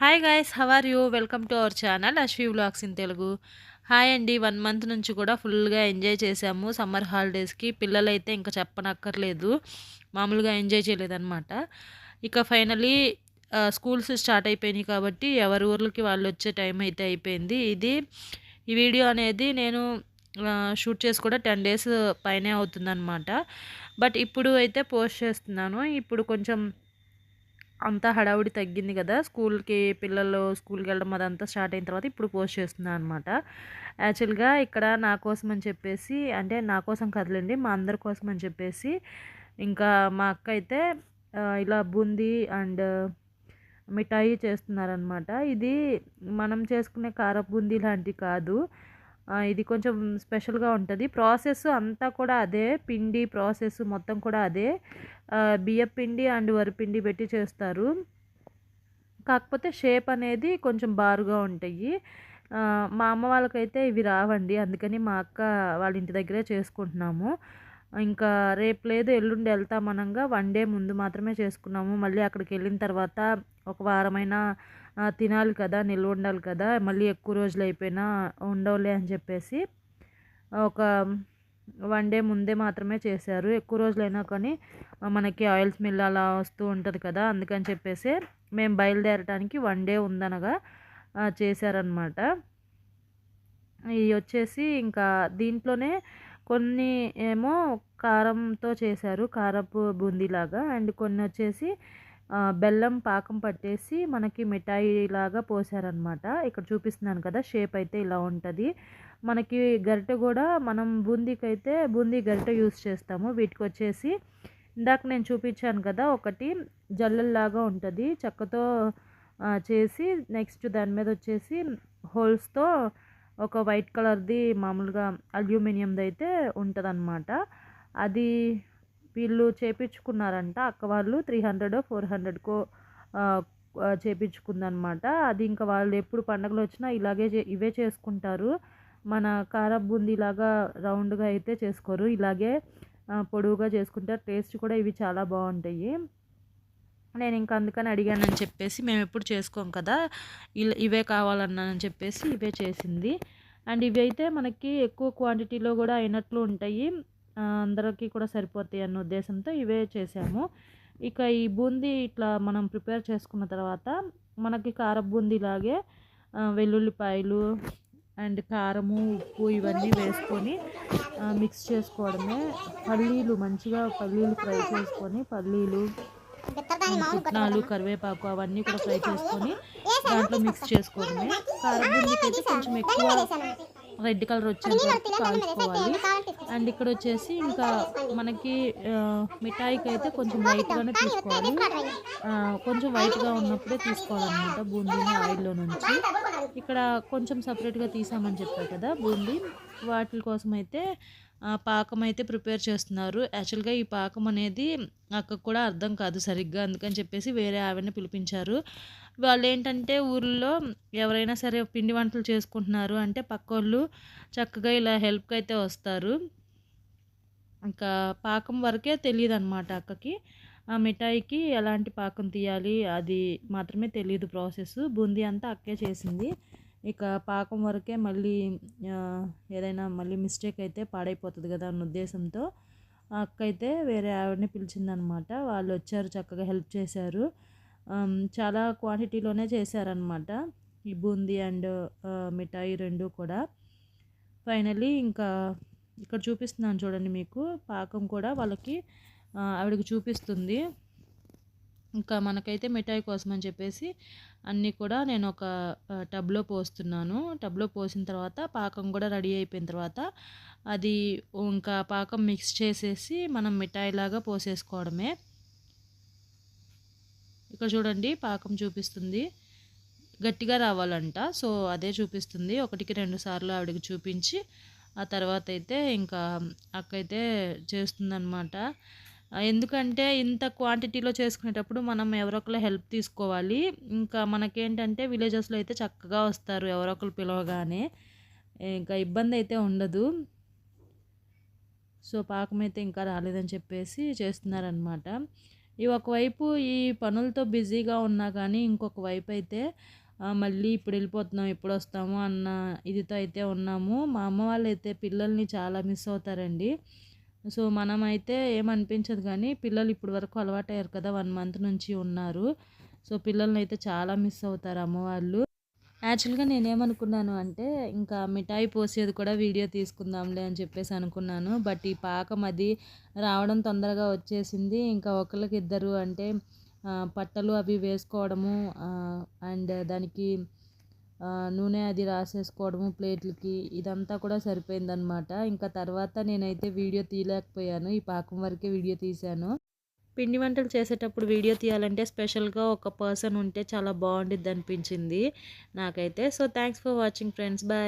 Hi guys how are you welcome to our channel Ashwi vlogs in Telugu hi అండి one month నుంచి కూడా ఫుల్గా enjoy చేసాము summer హాలిడేస్కి పిల్లలైతే ఇంకా చెప్పనక్కర్లేదు. మామూలుగా ఎంజాయ్ చేయలేదన్నమాట. ఇక ఫైనలీ స్కూల్స్ స్టార్ట్ అయిపోయినాయి కాబట్టి ఎవరి ఊర్లకి వాళ్ళు వచ్చే టైం అయితే అయిపోయింది. ఇది ఈ వీడియో అనేది నేను షూట్ చేసి కూడా టెన్ డేస్ పైనే అవుతుందన్నమాట. బట్ ఇప్పుడు అయితే పోస్ట్ చేస్తున్నాను. ఇప్పుడు కొంచెం అంతా హడావుడి తగ్గింది కదా! స్కూల్కి పిల్లలు స్కూల్కి వెళ్ళడం అదంతా స్టార్ట్ అయిన తర్వాత ఇప్పుడు పోస్ట్ చేస్తున్నాను అనమాట యాక్చువల్గా ఇక్కడ నా కోసం అని చెప్పేసి అంటే నా కోసం కదలండి మా అందరి కోసం అని చెప్పేసి ఇంకా మా అక్క అయితే ఇలా బూందీ అండ్ మిఠాయి చేస్తున్నారనమాట ఇది మనం చేసుకునే కార బూందీ లాంటివి కాదు. ఇది కొంచెం స్పెషల్గా ఉంటుంది. ప్రాసెస్ అంతా కూడా అదే పిండి ప్రాసెస్ మొత్తం కూడా అదే. బియ్యం పిండి అండ్ వరిపిండి పెట్టి చేస్తారు. కాకపోతే షేప్ అనేది కొంచెం బారుగా ఉంటాయి. మా అమ్మ వాళ్ళకైతే ఇవి రావండి. అందుకని మా అక్క వాళ్ళ ఇంటి దగ్గరే చేసుకుంటున్నాము. ఇంకా రేపు లేదు ఎల్లుండి వెళ్తామనంగా వన్ డే ముందు మాత్రమే చేసుకున్నాము. మళ్ళీ అక్కడికి వెళ్ళిన తర్వాత ఒక వారమైనా తినాలి కదా నిల్వ ఉండాలి కదా మళ్ళీ ఎక్కువ రోజులు అయిపోయినా ఉండవులే అని చెప్పేసి ఒక వన్ డే ముందే మాత్రమే చేశారు. ఎక్కువ రోజులైనా కానీ మనకి ఆయిల్ స్మెల్ అలా వస్తూ ఉంటుంది కదా అందుకని చెప్పేసి మేము బయలుదేరటానికి వన్ డే ఉందనగా చేశారనమాట ఇది వచ్చేసి ఇంకా దీంట్లోనే కొన్ని ఏమో కారంతో చేశారు కారపు బూందీలాగా అండ్ కొన్ని వచ్చేసి బెల్లం పాకం పట్టేసి మనకి మిఠాయి లాగా పోసారనమాట ఇక్కడ చూపిస్తున్నాను కదా షేప్ అయితే ఇలా ఉంటుంది. మనకి గరిటె కూడా మనం బూందీకి అయితే బూందీ గరిటె యూస్ చేస్తాము. వీటికి వచ్చేసి ఇందాక నేను చూపించాను కదా ఒకటి జల్లెల్లాగా ఉంటుంది. చెక్కతో చేసి నెక్స్ట్ దాని మీద వచ్చేసి హోల్స్తో ఒక వైట్ కలర్ది మామూలుగా అల్యూమినియంది అయితే ఉంటుంది అది వీళ్ళు చేపించుకున్నారంట. అక్క వాళ్ళు త్రీ హండ్రెడ్ ఫోర్ హండ్రెడ్కో చేపించుకుందనమాట అది ఇంకా వాళ్ళు ఎప్పుడు పండగలు వచ్చినా ఇలాగే చే- ఇవే చేసుకుంటారు. మన కార బూందీలాగా రౌండ్గా అయితే చేసుకోరు. ఇలాగే పొడవుగా చేసుకుంటారు టేస్ట్ కూడా ఇవి చాలా బాగుంటాయి. నేను ఇంకా అందుకని అడిగానని చెప్పేసి మేము ఎప్పుడు చేసుకోం కదా ఇలా ఇవే కావాలన్నానని చెప్పేసి ఇవే చేసింది. అండ్ ఇవి అయితే మనకి ఎక్కువ క్వాంటిటీలో కూడా అయినట్లు ఉంటాయి. అందరికీ కూడా సరిపోతాయి అన్న ఉద్దేశంతో ఇవే చేసాము ఇక ఈ బూందీ ఇట్లా మనం ప్రిపేర్ చేసుకున్న తర్వాత మనకి కార బూందీ లాగే వెల్లుల్లిపాయలు అండ్ కారము ఉప్పు ఇవన్నీ వేసుకొని మిక్స్ చేసుకోవడమే. పల్లీలు మంచిగా పల్లీలు ఫ్రై చేసుకొని పల్లీలు పుట్నాలు కరివేపాకు అవన్నీ కూడా ఫ్రై చేసుకొని దాంట్లో మిక్స్ చేసుకోవడమే. కారం బూందీకి అయితే కొంచెం ఎక్కువ రెడ్ కలర్ వచ్చేంత వరకు కాల్చుకోవాలి అండ్ ఇక్కడ వచ్చేసి ఇంకా మనకి మిఠాయికి అయితే కొంచెం వైట్గానే తీసుకోవాలి. కొంచెం వైట్గా ఉన్నప్పుడే తీసుకోవాలన్నమాట బూందీని ఆయిల్లో నుంచి. ఇక్కడ కొంచెం సపరేట్గా తీసామని చెప్పారు కదా బూందీ. వాటి కోసం అయితే పాకం అయితే ప్రిపేర్ చేస్తున్నారు. యాక్చువల్గా ఈ పాకం అనేది అక్కకు కూడా అర్థం కాదు సరిగ్గా. అందుకని చెప్పేసి వేరే ఆవిడని పిలిపించారు. వాళ్ళు ఏంటంటే ఊర్లో ఎవరైనా సరే పిండి వంటలు చేసుకుంటున్నారు అంటే పక్కోళ్ళు చక్కగా ఇలా హెల్ప్కి అయితే వస్తారు. ఇంకా పాకం వరకే తెలియదు అనమాట అక్కకి. ఆ మిఠాయికి ఎలాంటి పాకం తీయాలి అది మాత్రమే తెలియదు ప్రాసెస్ బూందీ అంతా అక్కే చేసింది. ఇక పాకం వరకే మళ్ళీ ఏదైనా మళ్ళీ మిస్టేక్ అయితే పాడైపోతుంది కదా అన్న ఉద్దేశంతో అక్క అయితే వేరే ఆవిడని పిలిచిందనమాట. వాళ్ళు వచ్చారు చక్కగా హెల్ప్ చేశారు. చాలా క్వాంటిటీలోనే చేశారనమాట. ఈ బూందీ అండ్ మిఠాయి రెండు కూడా. ఫైనలీ ఇంకా ఇక్కడ చూపిస్తున్నాను చూడండి మీకు. పాకం కూడా వాళ్ళకి ఆవిడకి చూపిస్తుంది. ఇంకా మనకైతే మిఠాయి కోసం అని చెప్పేసి అన్నీ కూడా నేను ఒక టబ్లో పోస్తున్నాను. టబ్లో పోసిన తర్వాత పాకం కూడా రెడీ అయిపోయిన తర్వాత అది ఇంకా పాకం మిక్స్ చేసేసి మనం మిఠాయిలాగా పోసేసుకోవడమే. ఇక్కడ చూడండి పాకం చూపిస్తుంది. గట్టిగా రావాలంట. సో అదే చూపిస్తుంది. ఒకటికి రెండు సార్లు ఆవిడకి చూపించి ఆ తర్వాత అయితే ఇంకా అక్కయితే చేస్తుందన్నమాట. ఎందుకంటే ఇంత క్వాంటిటీలో చేసుకునేటప్పుడు మనం ఎవరొకరు హెల్ప్ తీసుకోవాలి. ఇంకా మనకేంటంటే విలేజెస్లో అయితే చక్కగా వస్తారు ఎవరొకరు పిలవగానే. ఇంకా ఇబ్బంది అయితే ఉండదు. సో పాకం అయితే ఇంకా రాలేదని చెప్పేసి చేస్తున్నారనమాట ఈ ఒకవైపు ఈ పనులతో బిజీగా ఉన్నా కానీ ఇంకొక వైపు అయితే మళ్ళీ ఇప్పుడు వెళ్ళిపోతున్నాం ఎప్పుడు వస్తాము అన్న ఇదితో అయితే ఉన్నాము. మా అమ్మ వాళ్ళు అయితే పిల్లల్ని చాలా మిస్ అవుతారండి. సో మనమైతే ఏమనిపించదు కానీ పిల్లలు ఇప్పటి వరకు అలవాటయ్యారు కదా వన్ మంత్ నుంచి ఉన్నారు. సో పిల్లల్ని అయితే చాలా మిస్ అవుతారు అమ్మవాళ్ళు. యాక్చువల్గా నేనేమనుకున్నాను అంటే ఇంకా మిఠాయి పోసేది కూడా వీడియో తీసుకుందాంలే అని చెప్పేసి అనుకున్నాను. బట్ ఈ పాకం అది రావడం తొందరగా వచ్చేసింది. ఇంకా ఒకళ్ళకి ఇద్దరు అంటే పట్టలు అవి వేసుకోవడము అండ్ దానికి నూనె అది రాసేసుకోవడము ప్లేట్లకి ఇదంతా కూడా సరిపోయిందనమాట ఇంకా తర్వాత నేనైతే వీడియో తీయలేకపోయాను. ఈ పాకం వరకే వీడియో తీశాను. పిండి వంటలు చేసేటప్పుడు వీడియో తీయాలంటే స్పెషల్గా ఒక పర్సన్ ఉంటే చాలా బాగుండిద్ది అనిపించింది నాకైతే. So thanks for watching friends. Bye.